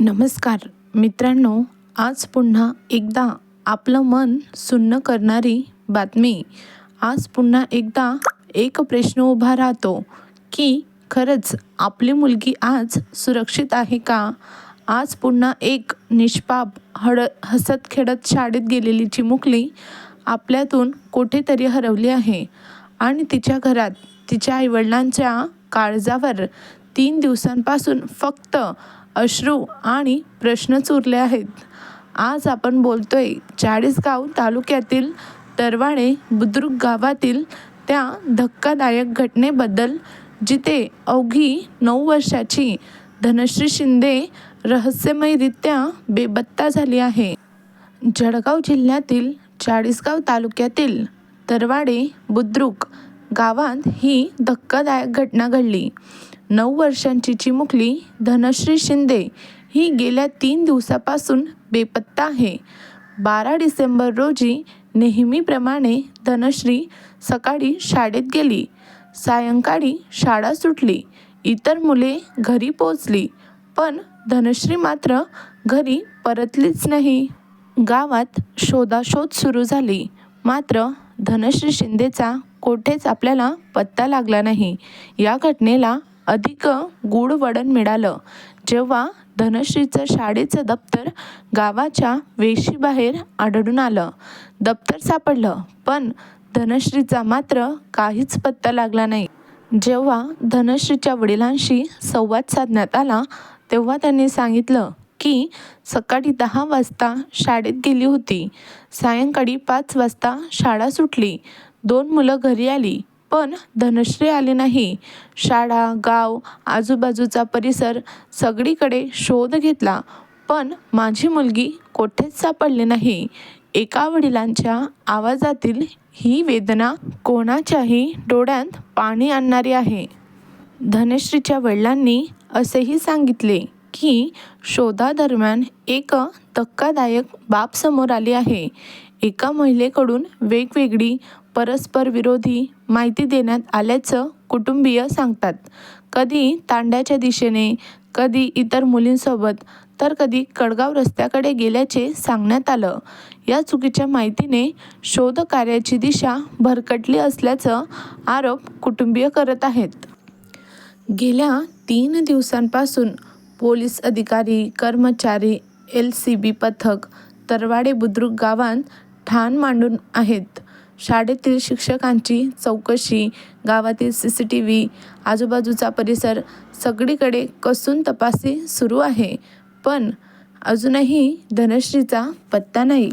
नमस्कार मित्रांनो आज पुन्हा एकदा आपलं मन सुन्न करणारी बातमी. आज पुन्हा एकदा एक प्रश्न उभा राहतो की खरंच आपली मुलगी आज सुरक्षित आहे का? आज पुन्हा एक निष्पाप हड हसत खेळत शाळेत गेलेली चिमुकली आपल्यातून कुठेतरी हरवली आहे आणि तिच्या घरात तिच्या आईवडिलांच्या काळजावर तीन दिवसांपासून फक्त अश्रू आणि प्रश्नच उरले आहेत. आज आपण बोलतोय चाळीसगाव तालुक्यातील तरवाणे बुद्रुक गावातील त्या धक्कादायक घटनेबद्दल जिथे अवघी नऊ वर्षाची धनश्री शिंदे रहस्यमयरित्या बेबत्ता झाली आहे. जळगाव जिल्ह्यातील चाळीसगाव तालुक्यातील तरवाडे बुद्रुक गावात ही धक्कादायक घटना घडली. नऊ वर्षांची चिमुकली धनश्री शिंदे ही गेल्या तीन दिवसापासून बेपत्ता आहे. बारा डिसेंबर रोजी नेहमीप्रमाणे धनश्री सकाळी शाळेत गेली. सायंकाळी शाळा सुटली. इतर मुले घरी पोचली पण धनश्री मात्र घरी परतलीच नाही. गावात शोधाशोध सुरू झाली. मात्र धनश्री शिंदेचा कोठेच आपल्याला पत्ता लागला नाही. या घटनेला अधिक गूढ वळण मिळालं. जेव्हा धनश्रीचं शाळेचं दप्तर गावाच्या वेशीबाहेर आढळून आलं. दप्तर सापडलं पण धनश्रीचा मात्र काहीच पत्ता लागला नाही. जेव्हा धनश्रीच्या वडिलांशी संवाद साधण्यात आला तेव्हा त्यांनी सांगितलं की सकाळी दहा वाजता शाळेत गेली होती. सायंकाळी पाच वाजता शाळा सुटली. दोन मुलं घरी आली. पण धनश्री आली नाही. शाळा गाव आजूबाजूचा परिसर सगळीकडे शोध घेतला. पण माझी मुलगी कोठेच सापडली नाही. एका वडिलांच्या आवाजातील ही वेदना कोणाच्याही डोळ्यात पाणी आणणारी आहे. धनश्रीच्या वडिलांनी असेही सांगितले की शोधादरम्यान एक धक्कादायक बाब समोर आली आहे. एका महिलेकडून वेगवेगळी परस्पर विरोधी माहिती देण्यात आल्याचं कुटुंबीय सांगतात. कधी तांड्याच्या दिशेने कधी इतर मुलींसोबत तर कधी कडगाव रस्त्याकडे गेल्याचे सांगण्यात आलं. या चुकीच्या माहितीने शोधकार्याची दिशा भरकटली असल्याचं आरोप कुटुंबीय करत आहेत. गेल्या तीन दिवसांपासून पोलीस अधिकारी कर्मचारी एल सी बी पथक तरवाडे बुद्रुक गावांत ठाण मांडून आहेत. शाळेतील शिक्षकांची चौकशी गावातील सी सी टी व्ही आजूबाजूचा परिसर सगळीकडे कसून तपासी सुरू आहे. पण अजूनही धनश्रीचा पत्ता नाही.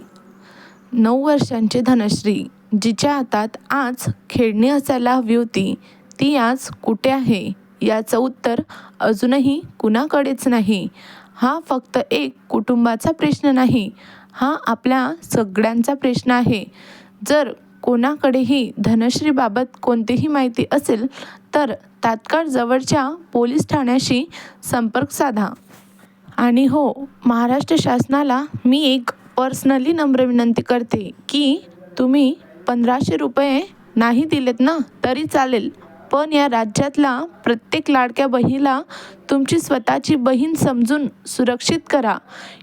नऊ वर्षांची धनश्री जिच्या हातात आज खेळणी असायला हवी होती ती आज कुठे आहे? याचं उत्तर अजूनही कुणाकडेच नाही. हा फक्त एक कुटुंबाचा प्रश्न नाही हा आपल्या सगळ्यांचा प्रश्न आहे. जर कोणाकडेही धनश्रीबाबत कोणतीही माहिती असेल तर तात्काळ जवळच्या पोलीस ठाण्याशी संपर्क साधा. आणि हो महाराष्ट्र शासनाला मी एक पर्सनली नम्र विनंती करते की तुम्ही पंधराशे रुपये नाही दिलेत ना तरी चालेल. पण या राज्यातला प्रत्येक लाडक्या बहिणीला तुमची स्वतःची बहीण समजून सुरक्षित करा.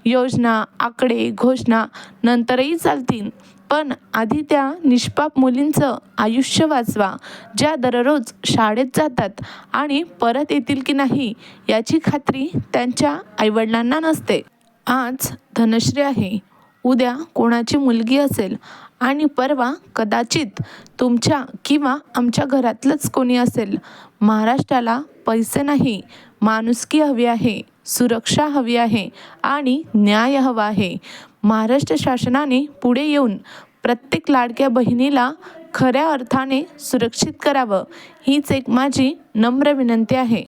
योजना आकडे घोषणा नंतरही चालतील. पण आधी त्या निष्पाप मुलींचं आयुष्य वाचवा ज्या दररोज शाळेत जातात आणि परत येतील की नाही याची खात्री त्यांच्या आईवडिलांना नसते. आज धनश्री आहे. उद्या कोणाची मुलगी असेल? आणि परवा कदाचित तुमच्या किंवा आमच्या घरातलंच कोणी असेल. महाराष्ट्राला पैसे नाही माणुसकी हवी आहे सुरक्षा हवी आहे आणि न्याय हवा आहे. महाराष्ट्र शासनाने पुढे येऊन प्रत्येक लाडक्या बहिणीला खऱ्या अर्थाने सुरक्षित करावं हीच एक माझी नम्र विनंती आहे.